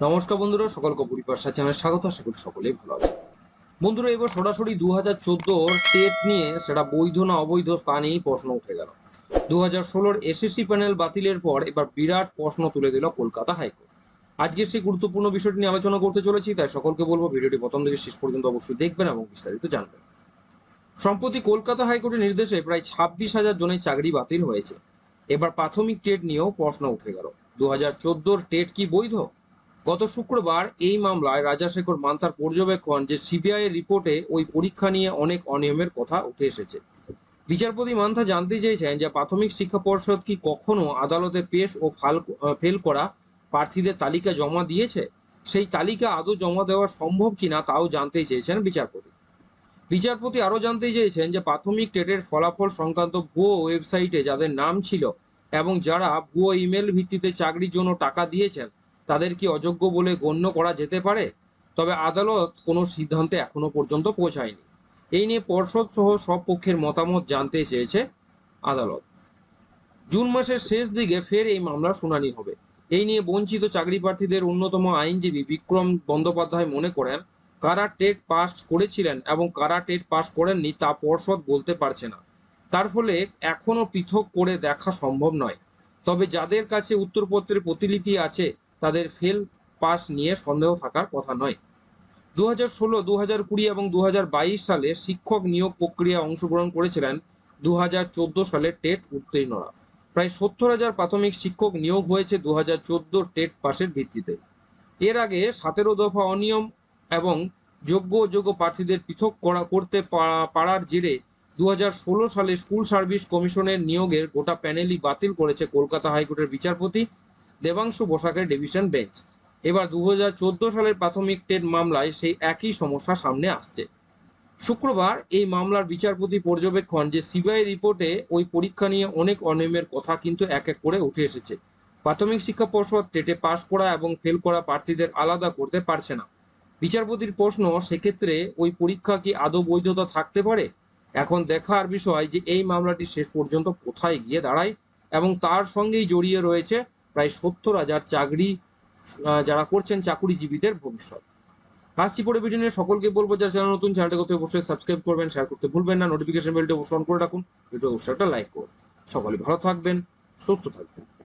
নমস্কার বন্ধুরা, সকল কপুরি পাশা চ্যানেলে স্বাগত, আশা করি সকলেই ভালো আছে বন্ধুরা, এবার সরাসরি দু হাজার চোদ্দোর টেট নিয়ে সেটা বৈধ না অবৈধ তা নিয়েই প্রশ্ন উঠে গেল। দু হাজার ষোলোর এসএসসি প্যানেল বাতিলের পর এবার বিরাট প্রশ্ন তুলে দিল কলকাতা হাইকোর্ট। আজকে সেই গুরুত্বপূর্ণ বিষয়টি নিয়ে আলোচনা করতে চলেছি, তাই সকলকে বলব ভিডিওটি প্রথম থেকে শেষ পর্যন্ত অবশ্যই দেখবেন এবং বিস্তারিত জানবেন। সম্প্রতি কলকাতা হাইকোর্টের নির্দেশে প্রায় ছাব্বিশ হাজার জনের চাকরি বাতিল হয়েছে। এবার প্রাথমিক টেট নিয়েও প্রশ্ন উঠে গেল। দু হাজার চোদ্দোর টেট কি বৈধ? গত শুক্রবার এই মামলায় রাজাশেখর মান্তার পর্যবেক্ষণ যে সিবিআই এর রিপোর্টে ওই পরীক্ষা নিয়ে অনেক অনিয়মের কথা উঠে এসেছে। বিচারপতি মান্থা জানতে চেয়েছেন যে প্রাথমিক শিক্ষা পর্ষদ কি কখনো আদালতে পেশ ও ফাল ফেল করা প্রার্থীদের তালিকা জমা দিয়েছে? সেই তালিকা আদৌ জমা দেওয়া সম্ভব কিনা তাও জানতে চেয়েছেন বিচারপতি। বিচারপতি আরও জানতে চেয়েছেন যে প্রাথমিক টেটের ফলাফল সংক্রান্ত ভুয়ো ওয়েবসাইটে যাদের নাম ছিল এবং যারা ভুয়ো ইমেল ভিত্তিতে চাকরির জন্য টাকা দিয়েছেন তাদের কি অযোগ্য বলে গণ্য করা যেতে পারে? তবে আদালত কোনো সিদ্ধান্তে এখনও পর্যন্ত পৌঁছায়নি। এই নিয়ে পর্ষদ সহ সব পক্ষের মতামত জানতে চেয়েছে আদালত। জুন মাসের শেষ দিকে ফের এই মামলার শুনানি হবে। এই নিয়ে বঞ্চিত চাকরি প্রার্থীদের অন্যতম আইনজীবী বিক্রম বন্দ্যোপাধ্যায় মনে করেন, কারা টেট পাস করেছিলেন এবং কারা টেট পাস করেননি তা পর্ষদ বলতে পারছে না। তার ফলে এখনও পৃথক করে দেখা সম্ভব নয়। তবে যাদের কাছে উত্তরপত্রের প্রতিলিপি আছে তাদের ফেল পাস নিয়ে সন্দেহ থাকার কথা নয়। দু হাজার ষোলো দু হাজার কুড়ি এবং দু হাজার বাইশ সালে শিক্ষক নিয়োগ প্রক্রিয়া অংশগ্রহণ করেছিলেন দু হাজার চোদ্দ সালে টেট উত্তীর্ণরা। প্রায় সত্তর হাজার প্রাথমিক শিক্ষক নিয়োগ হয়েছে দু হাজার চোদ্দ টেট পাসের ভিত্তিতে। এর আগে সতেরো দফা অনিয়ম এবং যোগ্য অযোগ্য প্রার্থীদের পৃথক করা করতে পারার জেরে দু হাজার ষোলো সালে স্কুল সার্ভিস কমিশনের নিয়োগের গোটা প্যানেলই বাতিল করেছে কলকাতা হাইকোর্টের বিচারপতি দেবাংশু বসাকের ডিভিশন বেঞ্চ এবার দু হাজার চোদ্দ সালের প্রাথমিক টেট মামলায় সেই একই সমস্যা সামনে আসছে। শুক্রবার এই মামলার বিচারপতি পর্যবেক্ষণ যে সিবিআই রিপোর্টে ওই পরীক্ষা নিয়ে অনেক অনিয়মের কথা কিন্তু এক এক করে উঠে এসেছে। প্রাথমিক শিক্ষা পর্ষদ টেটে পাশ করা এবং ফেল করা প্রার্থীদের আলাদা করতে পারছে না। বিচারপতির প্রশ্ন, সেক্ষেত্রে ওই পরীক্ষা কি আদৌ বৈধতা থাকতে পারে? এখন দেখার বিষয় যে এই মামলাটি শেষ পর্যন্ত কোথায় গিয়ে দাঁড়ায় এবং তার সঙ্গেই জড়িয়ে রয়েছে প্রায় সত্তর হাজার চাকরি যারা করছেন চাকুরিজীবীদের ভবিষ্যৎ। আসছি পরে ভিডিও নিয়ে, সকলকে বলব যারা চ্যানেল নতুন চ্যানেলটা করতে অবশ্যই সাবস্ক্রাইব করবেন শেয়ার করতে ভুলবেন না নোটিফিকেশন বেলটা অবশ্যই অন করে রাখুন ভিডিও অবশ্যই একটা লাইক করুন। সকলে ভালো থাকবেন, সুস্থ থাকবেন।